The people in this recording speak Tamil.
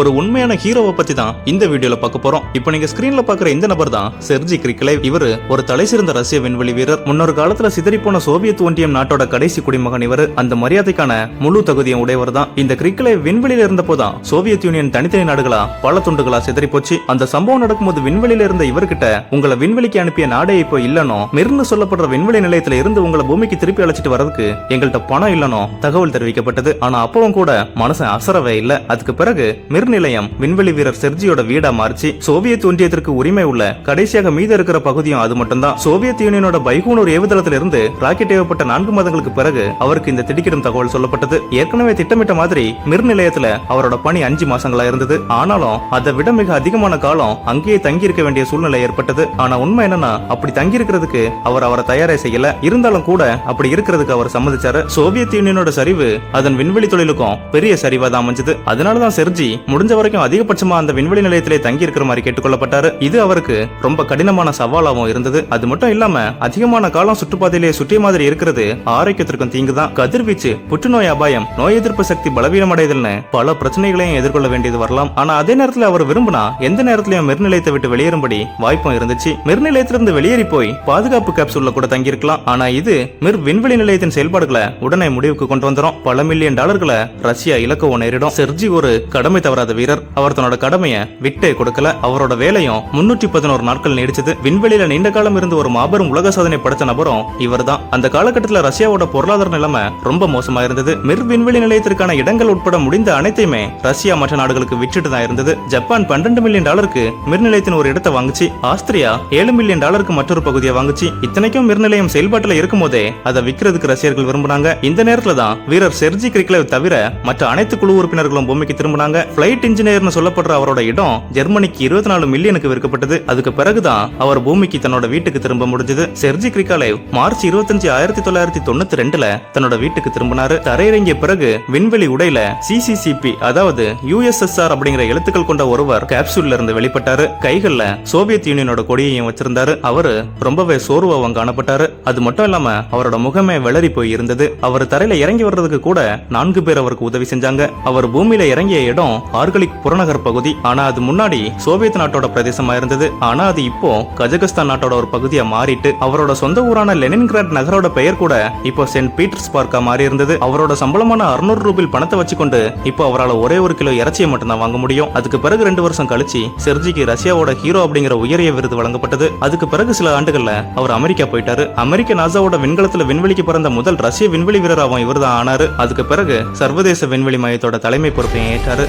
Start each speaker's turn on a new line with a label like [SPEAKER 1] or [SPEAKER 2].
[SPEAKER 1] ஒரு உண்மையான ஹீரோவை பத்தி தான் இந்த வீடியோல பார்க்க போறோம். இப்போ நீங்க ஸ்கிரீன்ல பாக்குற இந்த நபர் தான் செர்ஜி கிரிக்லேவ் இவர் ஒரு தலை சிறந்த ரஷ்ய விண்வெளி வீரர். முன்னொரு காலத்துல சிதறி போன சோவியத் ஒன்றியம் நாட்டோட கடைசி குடிமகன் இவர். அந்த மரியாதைக்கான முழு தகுதியும் உடையவர் தான். இந்த கிரிக்லேவ் விண்வெளியில இருந்தபோதான் சோவியத் யூனியன் தனித்தனி நாடுகளா பல துண்டுகளா சிதறி போச்சு. அந்த சம்பவம் நடக்கும்போது விண்வெளியில இருந்த இவர்கிட்ட உங்களை விண்வெளிக்கு அனுப்பிய நாடே இப்போ இல்லனோ மிர்னு சொல்லப்படுற விண்வெளி நிலையத்துல இருந்து உங்களை பூமிக்கு திருப்பி அழைச்சிட்டு வரதுக்கு எங்கள்கிட்ட பணம் இல்லனோ தகவல் தெரிவிக்கப்பட்டது. ஆனா அப்பவும் கூட மனசன் அசரவே இல்ல. அதுக்கு பிறகு மிர் நிலையம் விண்வெளி வீரர் செர்ஜியோட வீடா மாறிச்சு. சோவியத் ஒன்றியத்திற்கு உரிமை உள்ள கடைசியாக மீத இருக்கிற பகுதியும் அது மட்டும்தான். சோவியத் யூனியனோட பைகூனூர் ஏவுதளத்தில் இருந்து ராக்கெட் ஏவப்பட்ட நான்கு மாதங்களுக்கு பிறகு அவருக்கு இந்த திடுக்கிடும் தகவல் சொல்லப்பட்டது. ஏற்கனவே திட்டமிட்ட மாதிரி மிர் நிலையத்துல அவரோட பணி அஞ்சு மாசங்களா இருந்தது. ஆனாலும் அதை விட மிக அதிகமான காலம் அங்கேயே தங்கி இருக்க வேண்டிய சூழ்நிலை ஏற்பட்டது. ஆனா உண்மை என்னன்னா அப்படி தங்கி இருக்கிறதுக்கு அவர் அவரை தயாரே செய்யல. இருந்தாலும் கூட அப்படி இருக்கிறதுக்கு அவர் சம்மதிச்சாரு. சோவியத் யூனியனோட சரிவு அதன் விண்வெளி தொழிலுக்கும் பெரிய சரிவா தான் அமைஞ்சது. அதனாலதான் செர்ஜி முடிஞ்ச வரைக்கும் அதிகபட்சமா அந்த விண்வெளி நிலையத்திலே தங்கி இருக்கிற மாதிரி கேட்டுக்கொள்ளப்பட்டாரு. இது அவருக்கு ரொம்ப கடினமான சவாலாகவும் இருந்தது. அது மட்டும் இல்லாம அதிகமான காலம் சுற்றுப்பாதையிலே சுற்றிய மாதிரி இருக்கிறது ஆரோக்கியத்திற்கும் தீங்குதான். கதிர்வீச்சு புற்றுநோய் அபாயம் நோய் எதிர்ப்பு சக்தி பலவீனம் அடைதல்னு பல பிரச்சனைகளையும் எதிர்கொள்ள வேண்டியது வரலாம். ஆனா அதே நேரத்துல அவர் விரும்பினா எந்த நேரத்திலயும் மிர்நிலையத்தை விட்டு வெளியேறும்படி வாய்ப்பும் இருந்துச்சு. மிர்நிலையத்திலிருந்து வெளியேறி போய் பாதுகாப்பு கேப்சூல்ல கூட தங்கியிருக்கலாம். ஆனா இது மிர் விண்வெளி நிலையத்தின் செயல்பாடுகளை உடனே முடிவுக்கு கொண்டு வந்துடும் பல மில்லியன் டாலர்களை ரஷ்யா இலக்கவும் நேரிடும். செர்ஜி ஒரு கடமை தவறாத வீரர். அவர் தன்னோட கடமையை விட்டே கொடுக்கல. அவரோட வேலையும் முன்னூற்றி பதினோரு நாட்கள் நீடிச்சது. விண்வெளியில நீண்ட காலம் இருந்து ஒரு மாபெரும் உலக சாதனை படைச்ச நபரும் இவர்தான். அந்த காலகட்டத்தில் ரஷ்யாவோட பொருளாதார நிலைமை ரொம்ப மோசமா இருந்தது. மிர் விண்வெளி நிலையத்திற்கான இடங்கள் உட்பட முடிந்த அனைத்தையுமே ரஷ்யா மற்ற நாடுகளுக்கு விற்றுட்டு தான் இருந்தது. ஜப்பான் பன்னெண்டு மில்லியன் டாலருக்கு மிர் நிலையத்தின் ஒரு இடத்தை வாங்குச்சு. ஆஸ்திரியா ஏழு மில்லியன் டாலருக்கு மற்றொரு பகுதியை வாங்குச்சு. இத்தனைக்கும் மிர் நிலையம் செயல்பாட்டில் இருக்கும் போதே அதை விற்கிறதுக்கு ரசிகர்கள் விரும்புனாங்க. இந்த நேரத்துல தான் வீரர் செர்ஜி கிரிக்லேவ் தவிர மற்ற அனைத்து குழு உறுப்பினர்களும் பூமிக்கு திரும்பினாங்க. லைட் இன்ஜினியர்னு சொல்லப்படுற அவரோட இடம் ஜெர்மனிக்கு இருபத்தி நாலு மில்லியனுக்கு விற்கப்பட்டது. அதுக்கு பிறகுதான் அவர் பூமிக்கு தன்னோட வீட்டுக்கு திரும்ப முடிஞ்சது. செர்ஜி கிரிகாலேவ் மார்ச் இருபத்தஞ்சு ஆயிரத்தி தொள்ளாயிரத்தி தொண்ணூத்தி ரெண்டுல தன்னோட வீட்டுக்கு திரும்பினாரு. தரையிறங்கிய பிறகு விண்வெளி உடையில சிசிசிபி அதாவது யுஎஸ்எஸ்ஆர் அப்படிங்கிற எழுத்துக்கள் கொண்ட ஒருவர் கேப்சூல்ல இருந்து வெளிப்பட்டாரு. கைகள்ல சோவியத் யூனியனோட கொடியையும் வச்சிருந்தாரு. அவரு ரொம்பவே சோர்வாவும் காணப்பட்டாரு. அது மட்டும் இல்லாம அவரோட முகமே வெளறி போய் இருந்தது. அவர் தரையில இறங்கி வர்றதுக்கு கூட நான்கு பேர் அவருக்கு உதவி செஞ்சாங்க. அவர் பூமியில இறங்கிய இடம் ஆர்கலிக் புறநகர் பகுதி. ஆனா அது முன்னாடி சோவியத் நாட்டோட பிரதேசமா இருந்தது. ஆனா அது இப்போ கஜகஸ்தான் நாட்டோட ஒரு பகுதியா மாறிட்டு அவரோட சொந்த ஊரான லெனின்கிராட் நகரோட பெயர் கூட இப்போ சென்ட் பீட்டர்ஸ் பார்க்கா மாறி இருந்தது. அவரோட சம்பளமான அறுநூறு ரூபாய் பணத்தை வச்சுக்கொண்டு இப்போ அவரால் ஒரே ஒரு கிலோ இறைச்சியை மட்டும்தான் வாங்க முடியும். அதுக்கு பிறகு ரெண்டு வருஷம் கழிச்சு செர்ஜிக்கு ரஷ்யாவோட ஹீரோ அப்படிங்கிற உயரிய விருது வழங்கப்பட்டது. அதுக்கு பிறகு சில ஆண்டுகள்ல அவர் அமெரிக்கா போயிட்டாரு. அமெரிக்க நாசாவோட விண்கலத்துல விண்வெளிக்கு பிறந்த முதல் ரஷ்ய விண்வெளி வீரராகவும் இவர் தான் ஆனாரு. அதுக்கு பிறகு சர்வதேச விண்வெளி மையத்தோட தலைமை பொறுப்பையும் ஏற்றாரு.